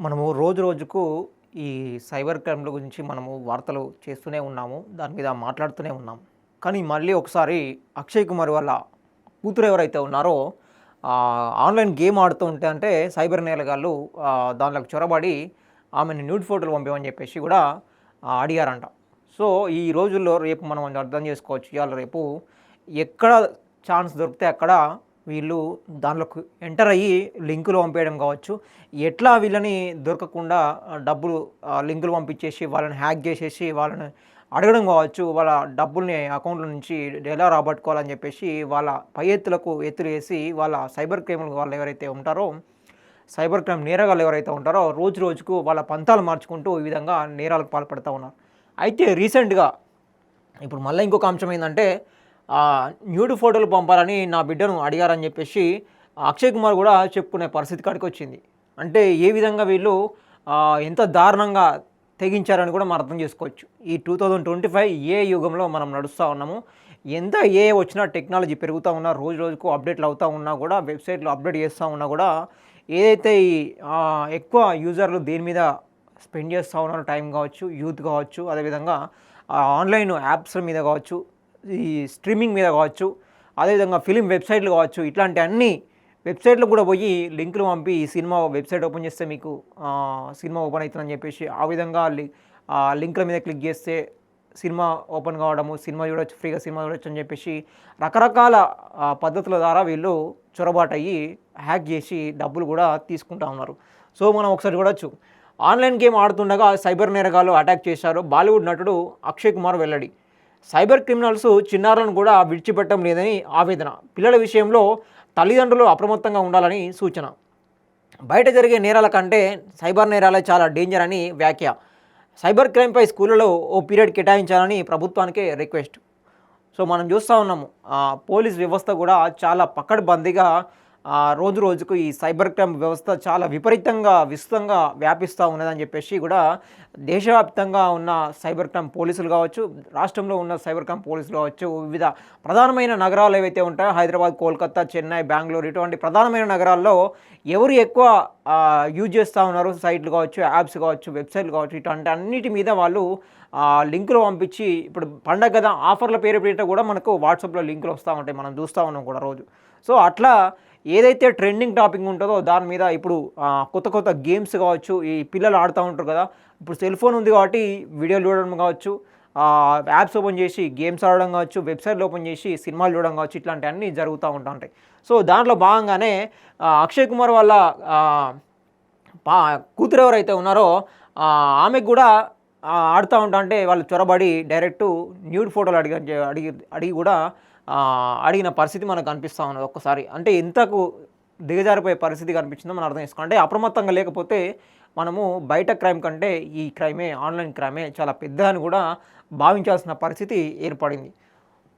మనము రోజు రోజుకు ఈ సైబర్ క్రైమ్ల గురించి మనము వార్తలు చేస్తూనే ఉన్నాము దాని మీద మాట్లాడుతూనే ఉన్నాం కానీ మళ్ళీ ఒకసారి అక్షయ్ కుమార్ వాళ్ళ కూతురు ఎవరైతే ఉన్నారో ఆన్లైన్ గేమ్ ఆడుతూ ఉంటే అంటే సైబర్ నేలగాళ్ళు దానిలోకి చొరబడి ఆమెను న్యూడ్ ఫోటోలు పంపమని చెప్పేసి కూడా అడిగారంట. సో ఈ రోజుల్లో రేపు మనం అర్థం చేసుకోవచ్చు. ఇవాళ రేపు ఎక్కడ ఛాన్స్ దొరికితే అక్కడ వీళ్ళు దానిలోకి ఎంటర్ అయ్యి లింకులు పంపేయడం కావచ్చు. ఎట్లా వీళ్ళని దొరకకుండా డబ్బులు లింకులు పంపించేసి వాళ్ళని హ్యాక్ చేసేసి వాళ్ళని అడగడం కావచ్చు. వాళ్ళ డబ్బుల్ని అకౌంట్ల నుంచి ఎలా రాబట్టుకోవాలని చెప్పేసి వాళ్ళ పై ఎత్తులకు ఎత్తులు వేసి వాళ్ళ సైబర్ క్రైమ్ వాళ్ళు ఎవరైతే ఉంటారో సైబర్ క్రైమ్ నేరగాళ్ళు ఎవరైతే ఉంటారో రోజు రోజుకు వాళ్ళ పంతాలు మార్చుకుంటూ ఈ విధంగా నేరాలకు పాల్పడుతూ ఉన్నారు. అయితే రీసెంట్గా ఇప్పుడు మళ్ళీ ఇంకొక అంశం ఏంటంటే న్యూడ్ ఫోటోలు పంపాలని నా బిడ్డను అడిగారని చెప్పేసి అక్షయ్ కుమార్ కూడా చెప్పుకునే పరిస్థితి కాడికి వచ్చింది. అంటే ఏ విధంగా వీళ్ళు ఎంత దారుణంగా తెగించారని కూడా మనం అర్థం చేసుకోవచ్చు. ఈ టూ థౌజండ్ ట్వంటీ ఫైవ్ ఏ యుగంలో మనం నడుస్తూ ఉన్నాము. ఎంత ఏ వచ్చినా టెక్నాలజీ పెరుగుతూ ఉన్నా రోజు రోజుకు అప్డేట్లు అవుతూ ఉన్నా కూడా వెబ్సైట్లో అప్డేట్ చేస్తూ ఉన్నా కూడా ఏదైతే ఈ ఎక్కువ యూజర్లు దేని మీద స్పెండ్ చేస్తూ ఉన్నారో టైం కావచ్చు యూత్ కావచ్చు అదేవిధంగా ఆ ఆన్లైన్ యాప్స్ మీద కావచ్చు ఈ స్ట్రీమింగ్ మీద కావచ్చు అదేవిధంగా ఫిలిం వెబ్సైట్లు కావచ్చు ఇట్లాంటి అన్ని వెబ్సైట్లో కూడా పోయి లింకులు పంపి ఈ సినిమా వెబ్సైట్ ఓపెన్ చేస్తే మీకు సినిమా ఓపెన్ అవుతుందని చెప్పేసి ఆ విధంగా ఆ లింకుల మీద క్లిక్ చేస్తే సినిమా ఓపెన్ కావడము సినిమా చూడొచ్చు ఫ్రీగా సినిమా చూడొచ్చు అని చెప్పేసి రకరకాల పద్ధతుల ద్వారా వీళ్ళు చొరబాటు అయ్యి హ్యాక్ చేసి డబ్బులు కూడా తీసుకుంటా ఉన్నారు. సో మనం ఒకసారి చూడొచ్చు. ఆన్లైన్ గేమ్ ఆడుతుండగా సైబర్ నేరగాలు అటాక్ చేశారు. బాలీవుడ్ నటుడు అక్షయ్ కుమార్ వెల్లడి. సైబర్ క్రిమినల్స్ చిన్నారులను కూడా విడిచిపెట్టడం లేదని ఆవేదన. పిల్లల విషయంలో తల్లిదండ్రులు అప్రమత్తంగా ఉండాలని సూచన. బయట జరిగే నేరాల కంటే సైబర్ నేరాలే చాలా డేంజర్ అని వ్యాఖ్య. సైబర్ క్రైమ్పై స్కూళ్ళలో ఓ పీరియడ్ కేటాయించాలని ప్రభుత్వానికే రిక్వెస్ట్. సో మనం చూస్తూ ఉన్నాము. ఆ, పోలీస్ వ్యవస్థ కూడా చాలా పకడ్బందీగా బందీగా రోజు రోజుకు ఈ సైబర్ క్రైమ్ వ్యవస్థ చాలా విపరీతంగా విస్తృతంగా వ్యాపిస్తూ ఉన్నదని చెప్పేసి కూడా దేశవ్యాప్తంగా ఉన్న సైబర్ క్రైమ్ పోలీసులు కావచ్చు రాష్ట్రంలో ఉన్న సైబర్ క్రైమ్ పోలీసులు కావచ్చు వివిధ ప్రధానమైన నగరాలు ఏవైతే ఉంటాయో హైదరాబాద్ కోల్కతా చెన్నై బెంగళూరు ఇటువంటి ప్రధానమైన నగరాల్లో ఎవరు ఎక్కువ యూజ్ చేస్తూ ఉన్నారు? సైట్లు కావచ్చు యాప్స్ కావచ్చు వెబ్సైట్లు కావచ్చు ఇటువంటి అన్నిటి మీద వాళ్ళు లింకులు పంపించి ఇప్పుడు పండగ కదా ఆఫర్ల పేరు పేరిట కూడా మనకు వాట్సాప్లో లింకులు వస్తూ ఉంటాయి మనం చూస్తూ ఉన్నాం కూడా రోజు. సో అట్లా ఏదైతే ట్రెండింగ్ టాపిక్ ఉంటుందో దాని మీద ఇప్పుడు కొత్త కొత్త గేమ్స్ కావచ్చు ఈ పిల్లలు ఆడుతూ ఉంటారు కదా ఇప్పుడు సెల్ ఫోన్ ఉంది కాబట్టి వీడియోలు చూడడం కావచ్చు యాప్స్ ఓపెన్ చేసి గేమ్స్ ఆడడం కావచ్చు వెబ్సైట్లు ఓపెన్ చేసి సినిమాలు చూడడం కావచ్చు ఇట్లాంటివన్నీ జరుగుతూ ఉంటా ఉంటాయి సో దాంట్లో భాగంగానే అక్షయ్ కుమార్ వాళ్ళ కూతురు ఎవరైతే ఉన్నారో ఆమెకు కూడా ఆడుతూ ఉంటా అంటే వాళ్ళు చొరబడి డైరెక్ట్ న్యూడ్ ఫోటోలు అడిగి అడిగి అడిగి కూడా అడిగిన పరిస్థితి మనకు కనిపిస్తూ ఉన్నది ఒక్కసారి. అంటే ఇంతకు దిగజారిపోయే పరిస్థితి కనిపించిందో మనం అర్థం చేసుకోండి అంటే అప్రమత్తంగా లేకపోతే మనము బయట క్రైమ్ కంటే ఈ క్రైమే ఆన్లైన్ క్రైమే చాలా పెద్ద అని కూడా భావించాల్సిన పరిస్థితి ఏర్పడింది.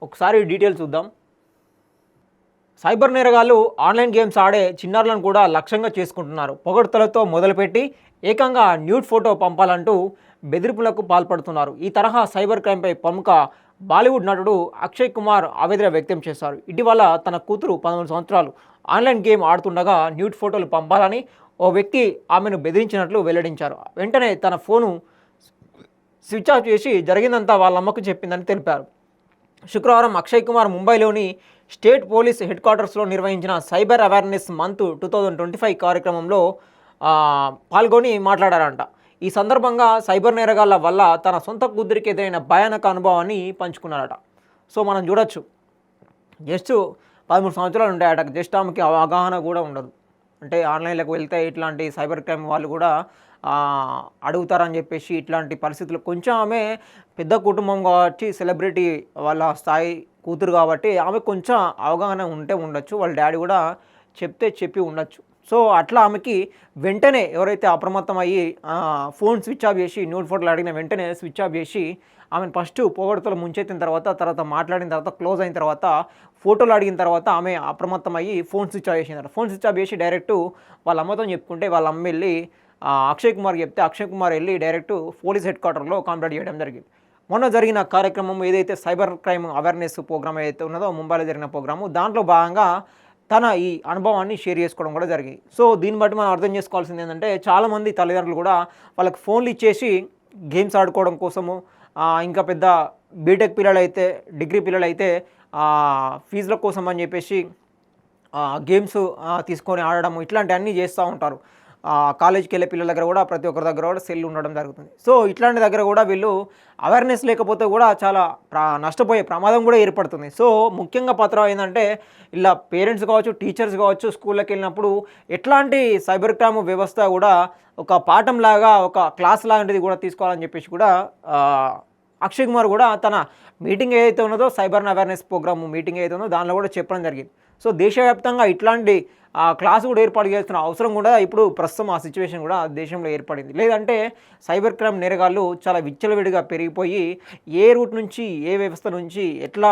ఒకసారి డీటెయిల్స్ చూద్దాం. సైబర్ నేరగాళ్ళు ఆన్లైన్ గేమ్స్ ఆడే చిన్నారులను కూడా లక్ష్యంగా చేసుకుంటున్నారు. పొగడ్తలతో మొదలుపెట్టి ఏకంగా న్యూడ్ ఫోటో పంపాలంటూ బెదిరింపులకు పాల్పడుతున్నారు. ఈ తరహా సైబర్ క్రైమ్పై ప్రముఖ బాలీవుడ్ నటుడు అక్షయ్ కుమార్ ఆవేదన వ్యక్తం చేశారు. ఇటీవల తన కూతురు పదమూడు సంవత్సరాలు ఆన్లైన్ గేమ్ ఆడుతుండగా న్యూట్ ఫోటోలు పంపాలని ఓ వ్యక్తి ఆమెను బెదిరించినట్లు వెల్లడించారు. వెంటనే తన ఫోను స్విచ్ ఆఫ్ చేసి జరిగిందంతా వాళ్ళ అమ్మకు చెప్పిందని తెలిపారు. శుక్రవారం అక్షయ్ కుమార్ ముంబైలోని స్టేట్ పోలీస్ హెడ్ క్వార్టర్స్లో నిర్వహించిన cyber awareness month two thousand twenty five కార్యక్రమంలో పాల్గొని మాట్లాడారంట. ఈ సందర్భంగా సైబర్ నేరగాళ్ళ వల్ల తన సొంత కూతురికి ఎదురైన భయానక అనుభవాన్ని పంచుకున్నారట. సో మనం చూడొచ్చు. జస్ట్ పదమూడు సంవత్సరాలు ఉంటాయట. జస్ట్ ఆమెకి అవగాహన కూడా ఉండదు. అంటే ఆన్లైన్లోకి వెళ్తే ఇట్లాంటి సైబర్ క్రైమ్ వాళ్ళు కూడా అడుగుతారని చెప్పేసి ఇట్లాంటి పరిస్థితులు. కొంచెం ఆమె పెద్ద కుటుంబం కాబట్టి సెలబ్రిటీ వాళ్ళ స్థాయి కూతురు కాబట్టి ఆమె కొంచెం అవగాహన ఉంటే ఉండొచ్చు. వాళ్ళ డాడీ కూడా చెప్తే చెప్పి ఉండొచ్చు. సో అట్లా ఆమెకి వెంటనే ఎవరైతే అప్రమత్తం అయ్యి ఫోన్ స్విచ్ ఆఫ్ చేసి న్యూడ్ ఫోటోలు అడిగిన వెంటనే స్విచ్ ఆఫ్ చేసి ఆమెను ఫస్ట్ పొగడతలు ముంచెత్తిన తర్వాత తర్వాత మాట్లాడిన తర్వాత క్లోజ్ అయిన తర్వాత ఫోటోలు అడిగిన తర్వాత ఆమె అప్రమత్తం అయ్యి ఫోన్ స్విచ్ ఆఫ్ చేసిందట. ఫోన్ స్విచ్ ఆఫ్ చేసి డైరెక్ట్ వాళ్ళ అమ్మతో చెప్పుకుంటే వాళ్ళ అమ్మ వెళ్ళి అక్షయ్ కుమార్ చెప్తే అక్షయ్ కుమార్ వెళ్ళి డైరెక్ట్ పోలీస్ హెడ్ క్వార్టర్లో కంప్లైంట్ చేయడం జరిగింది. మొన్న జరిగిన కార్యక్రమం ఏదైతే సైబర్ క్రైమ్ అవేర్నెస్ ప్రోగ్రామ్ ఏదైతే ఉన్నదో ముంబైలో జరిగిన ప్రోగ్రాము దాంట్లో భాగంగా తన ఈ అనుభవాన్ని షేర్ చేసుకోవడం కూడా జరిగింది. సో దీన్ని బట్టి మనం అర్థం చేసుకోవాల్సింది ఏంటంటే చాలామంది తల్లిదండ్రులు కూడా వాళ్ళకి ఫోన్లు ఇచ్చేసి గేమ్స్ ఆడుకోవడం కోసము ఇంకా పెద్ద బీటెక్ పిల్లలు అయితే డిగ్రీ పిల్లలు అయితే ఫీజుల కోసం అని చెప్పేసి గేమ్స్ తీసుకొని ఆడడం ఇట్లాంటివన్నీ చేస్తూ ఉంటారు. కాలేజీకి వెళ్ళే పిల్లల దగ్గర కూడా ప్రతి ఒక్కరి దగ్గర కూడా సెల్ ఉండడం జరుగుతుంది. సో ఇట్లాంటి దగ్గర కూడా వీళ్ళు అవేర్నెస్ లేకపోతే కూడా చాలా ప్రా నష్టపోయే ప్రమాదం కూడా ఏర్పడుతుంది. సో ముఖ్యంగా పత్రం ఏంటంటే ఇలా పేరెంట్స్ కావచ్చు టీచర్స్ కావచ్చు స్కూళ్ళకి వెళ్ళినప్పుడు ఎట్లాంటి సైబర్ క్రైమ్ వ్యవస్థ కూడా ఒక పాఠం లాగా ఒక క్లాస్ లాంటిది కూడా తీసుకోవాలని చెప్పేసి కూడా అక్షయ్ కుమార్ కూడా తన మీటింగ్ ఏదైతే ఉన్నదో సైబర్ అవేర్నెస్ ప్రోగ్రామ్ మీటింగ్ ఏదైతే ఉందో దానిలో కూడా చెప్పడం జరిగింది. సో దేశవ్యాప్తంగా ఇట్లాంటి ఆ, క్లాసు కూడా ఏర్పాటు చేస్తున్న అవసరం కూడా ఇప్పుడు ప్రస్తుతం ఆ సిచ్యువేషన్ కూడా దేశంలో ఏర్పడింది. లేదంటే సైబర్ క్రైమ్ నేరగాళ్ళు చాలా విచ్చలవిడిగా పెరిగిపోయి ఏ రూట్ నుంచి ఏ వ్యవస్థ నుంచి ఎట్లా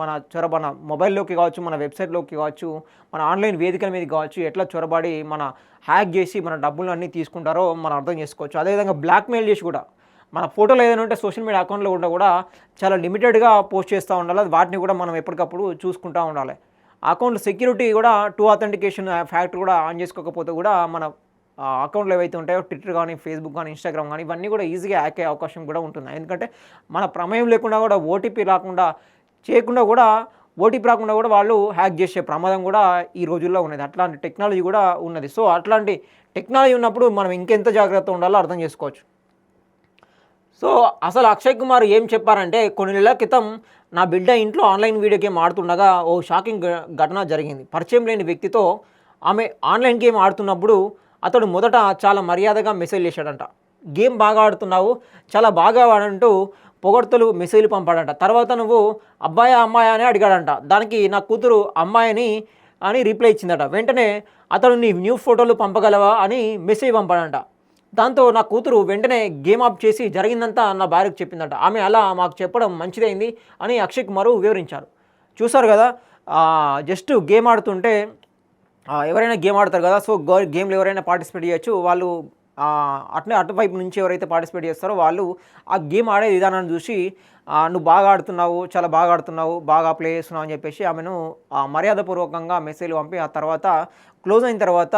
మన చొరబన మొబైల్లోకి కావచ్చు మన వెబ్సైట్లోకి కావచ్చు మన ఆన్లైన్ వేదికల మీద కావచ్చు ఎట్లా చొరబడి మన హ్యాక్ చేసి మన డబ్బులు అన్నీ తీసుకుంటారో మనం అర్థం చేసుకోవచ్చు. అదేవిధంగా బ్లాక్మెయిల్ చేసి కూడా మన ఫోటోలు ఏదైనా ఉంటే సోషల్ మీడియా అకౌంట్లో కూడా కూడా చాలా లిమిటెడ్గా పోస్ట్ చేస్తూ ఉండాలి. వాటిని కూడా మనం ఎప్పటికప్పుడు చూసుకుంటూ ఉండాలి. అకౌంట్ సెక్యూరిటీ కూడా టూ అథెంటికేషన్ ఫ్యాక్టర్ కూడా ఆన్ చేసుకోకపోతే కూడా మన అకౌంట్లు ఏవైతే ఉంటాయో ట్విట్టర్ కానీ ఫేస్బుక్ కానీ ఇన్స్టాగ్రామ్ కానీ ఇవన్నీ కూడా ఈజీగా హ్యాక్ అయ్యే అవకాశం కూడా ఉంటుంది ఎందుకంటే మన ప్రమేయం లేకుండా కూడా ఓటీపీ రాకుండా చేయకుండా కూడా ఓటీపీ రాకుండా కూడా వాళ్ళు హ్యాక్ చేసే ప్రమాదం కూడా ఈ రోజుల్లో ఉన్నది. అట్లాంటి టెక్నాలజీ కూడా ఉన్నది. సో అట్లాంటి టెక్నాలజీ ఉన్నప్పుడు మనం ఇంకెంత జాగ్రత్త ఉండాలో అర్థం చేసుకోవచ్చు. సో అసలు అక్షయ్ కుమార్ ఏం చెప్పారంటే కొన్ని నెలల క్రితం నా బిడ్డ ఇంట్లో ఆన్లైన్ వీడియో గేమ్ ఆడుతుండగా ఓ షాకింగ్ ఘటన జరిగింది. పరిచయం లేని వ్యక్తితో ఆమె ఆన్లైన్ గేమ్ ఆడుతున్నప్పుడు అతడు మొదట చాలా మర్యాదగా మెసేజ్ చేశాడంట. గేమ్ బాగా ఆడుతున్నావు చాలా బాగా ఆడంటూ పొగడ్తలు మెసేజ్లు పంపాడంట. తర్వాత నువ్వు అబ్బాయా అమ్మాయా అని అడిగాడంట. దానికి నా కూతురు అమ్మాయిని అని రిప్లై ఇచ్చిందట. వెంటనే అతడు నీ న్యూ ఫోటోలు పంపగలవా అని మెసేజ్ పంపాడంట. దాంతో నా కూతురు వెంటనే గేమ్ ఆఫ్ చేసి జరిగిందంతా నా భార్యకు చెప్పిందట. ఆమె అలా మాకు చెప్పడం మంచిదైంది అని అక్షయ్ కుమారు వివరించారు. చూసారు కదా జస్ట్ గేమ్ ఆడుతుంటే ఎవరైనా గేమ్ ఆడతారు కదా సో గేమ్లు ఎవరైనా పార్టిసిపేట్ చేయొచ్చు వాళ్ళు అట్లే అట్నే అటువైపు నుంచి ఎవరైతే పార్టిసిపేట్ చేస్తారో వాళ్ళు ఆ గేమ్ ఆడే విధానాన్ని చూసి నువ్వు బాగా ఆడుతున్నావు చాలా బాగా ఆడుతున్నావు బాగా ప్లే చేస్తున్నావు అని చెప్పేసి ఆమెను ఆ, మర్యాదపూర్వకంగా మెసేజ్ పంపి ఆ తర్వాత క్లోజ్ అయిన తర్వాత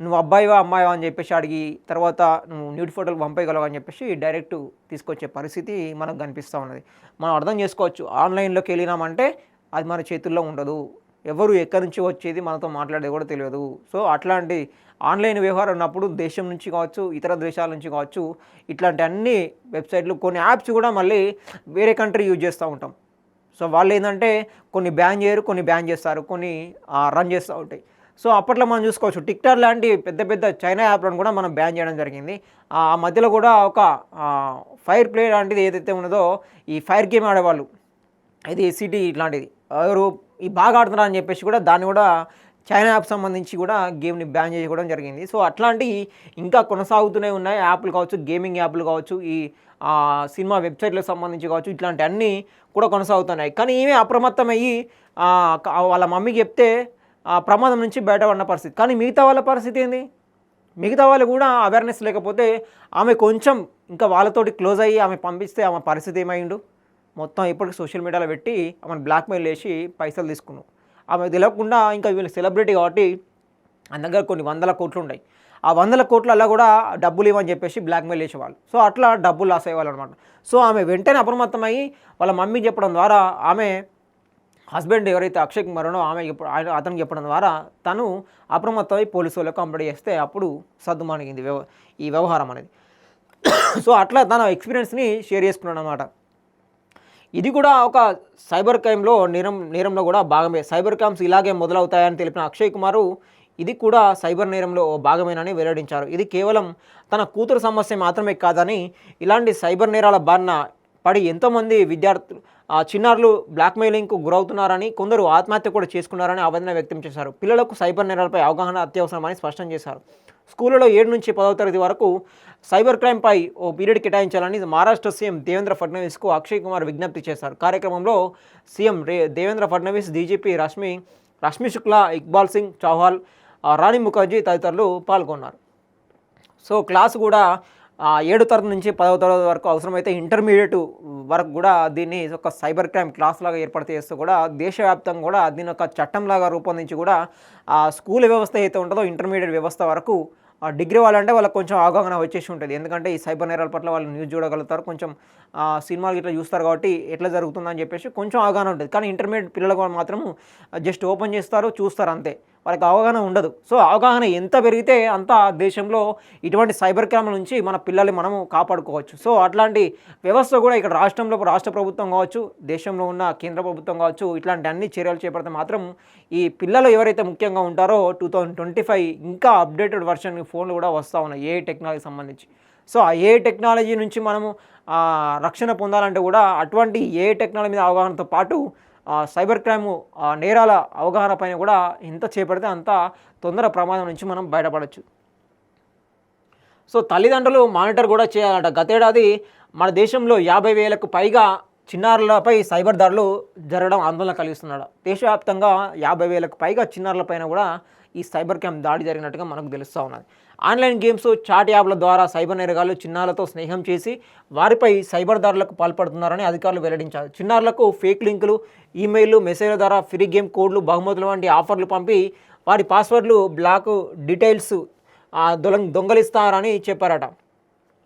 నువ్వు అబ్బాయివా అమ్మాయివా అని చెప్పేసి అడిగి తర్వాత నువ్వు న్యూడ్ ఫోటోలు పంపేయగలవు అని చెప్పేసి డైరెక్ట్ తీసుకొచ్చే పరిస్థితి మనకు కనిపిస్తూ ఉన్నది. మనం అర్థం చేసుకోవచ్చు ఆన్లైన్లోకి వెళ్ళినామంటే అది మన చేతుల్లో ఉండదు. ఎవరు ఎక్కడి నుంచి వచ్చేది మనతో మాట్లాడేది కూడా తెలియదు. సో అట్లాంటి ఆన్లైన్ వ్యవహారం ఉన్నప్పుడు దేశం నుంచి కావచ్చు ఇతర దేశాల నుంచి కావచ్చు ఇట్లాంటి అన్ని వెబ్సైట్లు కొన్ని యాప్స్ కూడా మళ్ళీ వేరే కంట్రీ యూజ్ చేస్తూ ఉంటాం. సో వాళ్ళు ఏంటంటే కొన్ని బ్యాన్ చేయరు కొన్ని బ్యాన్ చేస్తారు కొన్ని రన్ చేస్తూ ఉంటాయి. సో అప్పట్లో మనం చూసుకోవచ్చు టిక్టాక్ లాంటి పెద్ద పెద్ద చైనా యాప్లను కూడా మనం బ్యాన్ చేయడం జరిగింది. ఆ మధ్యలో కూడా ఒక ఫైర్ ప్లే లాంటిది ఏదైతే ఉన్నదో ఈ ఫైర్ గేమ్ ఆడేవాళ్ళు. ఇది సిటీ ఇట్లాంటిది ఎవరు ఈ బాగా ఆడుతున్నారు అని చెప్పేసి కూడా దాన్ని కూడా చైనా యాప్ సంబంధించి కూడా గేమ్ని బ్యాన్ చేసుకోవడం జరిగింది. సో అట్లాంటివి ఇంకా కొనసాగుతూనే ఉన్నాయి. యాప్లు కావచ్చు గేమింగ్ యాప్లు కావచ్చు ఈ సినిమా వెబ్సైట్లకు సంబంధించి కావచ్చు ఇట్లాంటి అన్నీ కూడా కొనసాగుతున్నాయి. కానీ ఈమె అప్రమత్తమయ్యి వాళ్ళ మమ్మీకి చెప్తే ఆ ప్రమాదం నుంచి బయటపడిన పరిస్థితి. కానీ మిగతా వాళ్ళ పరిస్థితి ఏంది? మిగతా వాళ్ళు కూడా అవేర్నెస్ లేకపోతే ఆమె కొంచెం ఇంకా వాళ్ళతోటి క్లోజ్ అయ్యి ఆమె పంపిస్తే ఆమె పరిస్థితి ఏమైండు మొత్తం ఇప్పటికి సోషల్ మీడియాలో పెట్టి ఆమెను బ్లాక్మెయిల్ చేసి పైసలు తీసుకున్నాం. ఆమె తెలియకుండా ఇంకా వీళ్ళు సెలబ్రిటీ కాబట్టి ఆయన దగ్గర కొన్ని వందల కోట్లు ఉన్నాయి ఆ వందల కోట్లలో కూడా డబ్బులు ఇవ్వని చెప్పేసి బ్లాక్మెయిల్ చేసేవాళ్ళు. సో అట్లా డబ్బులు లాస్ అయ్యేవాళ్ళు అనమాట సో ఆమె వెంటనే అప్రమత్తమై వాళ్ళ మమ్మీ చెప్పడం ద్వారా ఆమె హస్బెండ్ ఎవరైతే అక్షయ్ కుమార్నో ఆమె ఆయన అతను చెప్పడం ద్వారా తను అప్రమత్తమై పోలీసు వాళ్ళకు కంప్లైంట్ చేస్తే అప్పుడు సద్దుమానిగింది వ్యవ ఈ వ్యవహారం అనేది. సో అట్లా తన ఎక్స్పీరియన్స్ని షేర్ చేసుకున్నాడు అనమాట ఇది కూడా ఒక సైబర్ క్రైమ్లో నేరం నేరంలో కూడా భాగమే. సైబర్ క్రైమ్స్ ఇలాగే మొదలవుతాయని తెలిపిన అక్షయ్ కుమారు ఇది కూడా సైబర్ నేరంలో ఓ భాగమేనని వెల్లడించారు. ఇది కేవలం తన కూతురు సమస్య మాత్రమే కాదని ఇలాంటి సైబర్ నేరాల బారిన పడి ఎంతోమంది విద్యార్థులు ఆ చిన్నారులు బ్లాక్మెయిలింగ్కు గురవుతున్నారని కొందరు ఆత్మహత్య కూడా చేసుకున్నారని ఆవేదన వ్యక్తం చేశారు. పిల్లలకు సైబర్ నేరాలపై అవగాహన అత్యవసరమని స్పష్టం చేశారు. స్కూళ్ళలో ఏడు నుంచి పదవ తరగతి వరకు సైబర్ క్రైమ్పై ఓ పీరియడ్ కేటాయించాలని మహారాష్ట్ర సీఎం దేవేంద్ర ఫడ్నవీస్కు అక్షయ్ కుమార్ విజ్ఞప్తి చేశారు. కార్యక్రమంలో సీఎం రే దేవేంద్ర ఫడ్నవీస్ డీజీపీ రష్మి రష్మి శుక్లా ఇక్బాల్ సింగ్ చౌహాల్ రాణి ముఖర్జీ తదితరులు పాల్గొన్నారు. సో క్లాస్ కూడా ఏడు తరగతి నుంచి పదవ తరగతి వరకు అవసరమైతే ఇంటర్మీడియట్ వరకు కూడా దీన్ని ఒక సైబర్ క్రైమ్ క్లాస్ లాగా ఏర్పాటు చేస్తూ కూడా దేశవ్యాప్తంగా కూడా దీని ఒక చట్టంలాగా రూపొందించి కూడా ఆ స్కూల్ వ్యవస్థ అయితే ఉంటుందో ఇంటర్మీడియట్ వ్యవస్థ వరకు ఆ డిగ్రీ వాళ్ళంటే వాళ్ళకి కొంచెం అవగాహన వచ్చేసి ఉంటుంది. ఎందుకంటే ఈ సైబర్ నేరాల పట్ల వాళ్ళు న్యూస్ చూడగలుగుతారు కొంచెం సినిమాలు ఇట్లా చూస్తారు కాబట్టి ఎట్లా జరుగుతుందని చెప్పేసి కొంచెం అవగాహన ఉంటుంది. కానీ ఇంటర్మీడియట్ పిల్లలకు మాత్రం జస్ట్ ఓపెన్ చేస్తారు చూస్తారు అంతే. వాళ్ళకి అవగాహన ఉండదు. సో అవగాహన ఎంత పెరిగితే అంత దేశంలో ఇటువంటి సైబర్ క్రైమ్ నుంచి మన పిల్లల్ని మనము కాపాడుకోవచ్చు. సో అట్లాంటి వ్యవస్థ కూడా ఇక్కడ రాష్ట్రంలో రాష్ట్ర ప్రభుత్వం కావచ్చు దేశంలో ఉన్న కేంద్ర ప్రభుత్వం కావచ్చు ఇట్లాంటి అన్ని చర్యలు చేపడితే మాత్రం ఈ పిల్లలు ఎవరైతే ముఖ్యంగా ఉంటారో టూ థౌజండ్ ట్వంటీ ఫైవ్ ఇంకా అప్డేటెడ్ వర్షన్ ఫోన్లు కూడా వస్తూ ఉన్నాయి ఏ టెక్నాలజీ సంబంధించి. సో ఆ ఏ టెక్నాలజీ నుంచి మనము రక్షణ పొందాలంటే కూడా అటువంటి ఏ టెక్నాలజీ మీద అవగాహనతో పాటు సైబర్ క్రైమ్ ఆ, నేరాల అవగాహన పైన కూడా ఎంత చేపడితే అంత తొందర ప్రమాదం నుంచి మనం బయటపడవచ్చు సో తల్లిదండ్రులు మానిటర్ కూడా చేయాలట. గతేడాది మన దేశంలో యాభై వేలకు పైగా చిన్నారులపై సైబర్ దాడులు జరగడం ఆందోళన కలిగిస్తున్నాడు. దేశవ్యాప్తంగా యాభై వేలకు పైగా చిన్నారులపైన కూడా ఈ సైబర్ క్రైమ్ దాడి జరిగినట్టుగా మనకు తెలుస్తూ ఉన్నది. ఆన్లైన్ గేమ్స్ చాట్ యాప్ల ద్వారా సైబర్ నేరగాళ్ళు చిన్నారులతో స్నేహం చేసి వారిపై సైబర్ దారులకు పాల్పడుతున్నారని అధికారులు వెల్లడించారు. చిన్నారులకు ఫేక్ లింకులు ఈమెయిల్ మెసేజ్ల ద్వారా ఫ్రీ గేమ్ కోడ్లు బహుమతులు వంటి ఆఫర్లు పంపి వారి పాస్వర్డ్లు బ్లాక్ డీటెయిల్స్ దొంగ దొంగలిస్తారని చెప్పారట.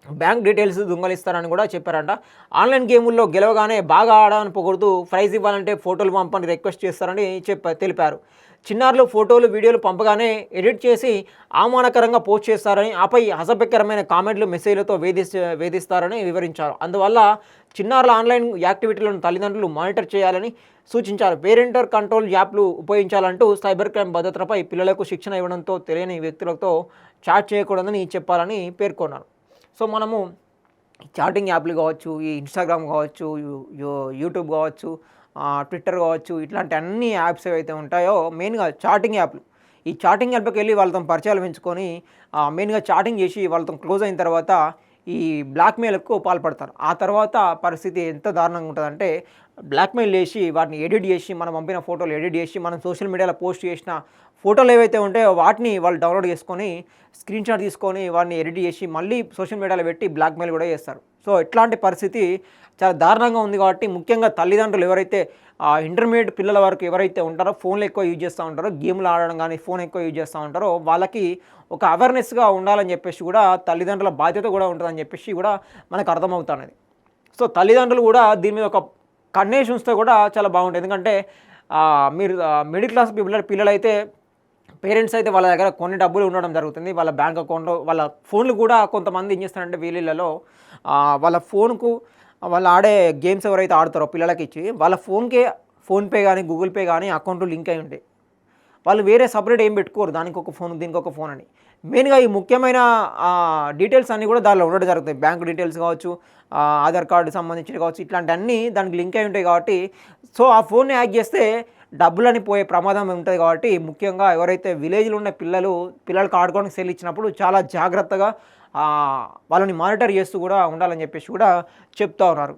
బ్యాంక్ డీటెయిల్స్ దొంగలిస్తారని కూడా చెప్పారంట. ఆన్లైన్ గేముల్లో గెలవగానే బాగా ఆడాలని పొగుడుతూ ప్రైజ్ ఇవ్వాలంటే ఫోటోలు పంపని రిక్వెస్ట్ చేస్తారని చెప్ప తెలిపారు. చిన్నారులు ఫోటోలు వీడియోలు పంపగానే ఎడిట్ చేసి అవమానకరంగా పోస్ట్ చేస్తారని ఆపై అసభ్యకరమైన కామెంట్లు మెసేజ్లతో వేధిస్ వేధిస్తారని వివరించారు. అందువల్ల చిన్నారుల ఆన్లైన్ యాక్టివిటీలను తల్లిదండ్రులు మానిటర్ చేయాలని సూచించారు. పేరెంటర్ కంట్రోల్ యాప్లు ఉపయోగించాలంటూ సైబర్ క్రైమ్ భద్రతపై పిల్లలకు శిక్షణ ఇవ్వడంతో తెలియని వ్యక్తులతో చాట్ చేయకూడదని చెప్పాలని పేర్కొన్నారు. సో మనము చాటింగ్ యాప్లు కావచ్చు ఈ ఇన్స్టాగ్రామ్ కావచ్చు యూ- యూట్యూబ్ కావచ్చు ట్విట్టర్ కావచ్చు ఇట్లాంటి అన్ని యాప్స్ ఏవైతే ఉంటాయో మెయిన్గా చాటింగ్ యాప్లు. ఈ చాటింగ్ యాప్కి వెళ్ళి వాళ్ళతో పరిచయాలు పెంచుకొని మెయిన్గా చాటింగ్ చేసి వాళ్ళతో క్లోజ్ అయిన తర్వాత ఈ బ్లాక్మెయిల్కు పాల్పడతారు. ఆ తర్వాత పరిస్థితి ఎంత దారుణంగా ఉంటుందంటే బ్లాక్మెయిల్ చేసి వాటిని ఎడిట్ చేసి మనం పంపిన ఫోటోలు ఎడిట్ చేసి మనం సోషల్ మీడియాలో పోస్ట్ చేసిన ఫోటోలు ఏవైతే ఉంటాయో వాటిని వాళ్ళు డౌన్లోడ్ చేసుకొని స్క్రీన్ షాట్ తీసుకొని వాటిని ఎడిట్ చేసి మళ్ళీ సోషల్ మీడియాలో పెట్టి బ్లాక్మెయిల్ కూడా చేస్తారు. సో ఇట్లాంటి పరిస్థితి చాలా దారుణంగా ఉంది కాబట్టి ముఖ్యంగా తల్లిదండ్రులు ఎవరైతే ఇంటర్మీడియట్ పిల్లల వరకు ఎవరైతే ఉంటారో ఫోన్లు ఎక్కువ యూజ్ చేస్తూ ఉంటారో గేమ్లు ఆడడం కానీ ఫోన్ ఎక్కువ యూజ్ చేస్తూ ఉంటారో వాళ్ళకి ఒక అవేర్నెస్గా ఉండాలని చెప్పేసి కూడా తల్లిదండ్రుల బాధ్యత కూడా ఉంటుందని చెప్పేసి కూడా మనకు అర్థమవుతున్నది సో తల్లిదండ్రులు కూడా దీని మీద ఒక కన్నేషన్స్తో కూడా చాలా బాగుంటుంది ఎందుకంటే మీరు మిడిల్ క్లాస్ పిల్లలు పిల్లలైతే పేరెంట్స్ అయితే వాళ్ళ దగ్గర కొన్ని డబ్బులు ఉండడం జరుగుతుంది. వాళ్ళ బ్యాంక్ అకౌంట్లో వాళ్ళ ఫోన్లు కూడా కొంతమంది ఏం చేస్తారంటే వీళ్ళలో వాళ్ళ ఫోన్కు వాళ్ళు ఆడే గేమ్స్ ఎవరైతే ఆడతారో పిల్లలకి ఇచ్చి వాళ్ళ ఫోన్కే ఫోన్పే కానీ గూగుల్ పే కానీ అకౌంట్లు లింక్ అయి ఉంటాయి వాళ్ళు వేరే సపరేట్ ఏం పెట్టుకోరు. దానికి ఒక ఫోన్ దీనికి ఒక ఫోన్ అని. మెయిన్గా ఈ ముఖ్యమైన డీటెయిల్స్ అన్నీ కూడా దానిలో ఉండడం జరుగుతాయి. బ్యాంక్ డీటెయిల్స్ కావచ్చు ఆధార్ కార్డు సంబంధించినవి కావచ్చు ఇట్లాంటివన్నీ దానికి లింక్ అయి ఉంటాయి కాబట్టి సో ఆ ఫోన్ని హ్యాక్ చేస్తే డబ్బులని పోయే ప్రమాదం ఉంటుంది కాబట్టి ముఖ్యంగా ఎవరైతే విలేజ్లో ఉన్న పిల్లలు పిల్లలకు ఆడుకోవడానికి సెల్ ఇచ్చినప్పుడు చాలా జాగ్రత్తగా వాళ్ళని మానిటర్ చేస్తూ కూడా ఉండాలని చెప్పేసి కూడా చెప్తా ఉన్నారు.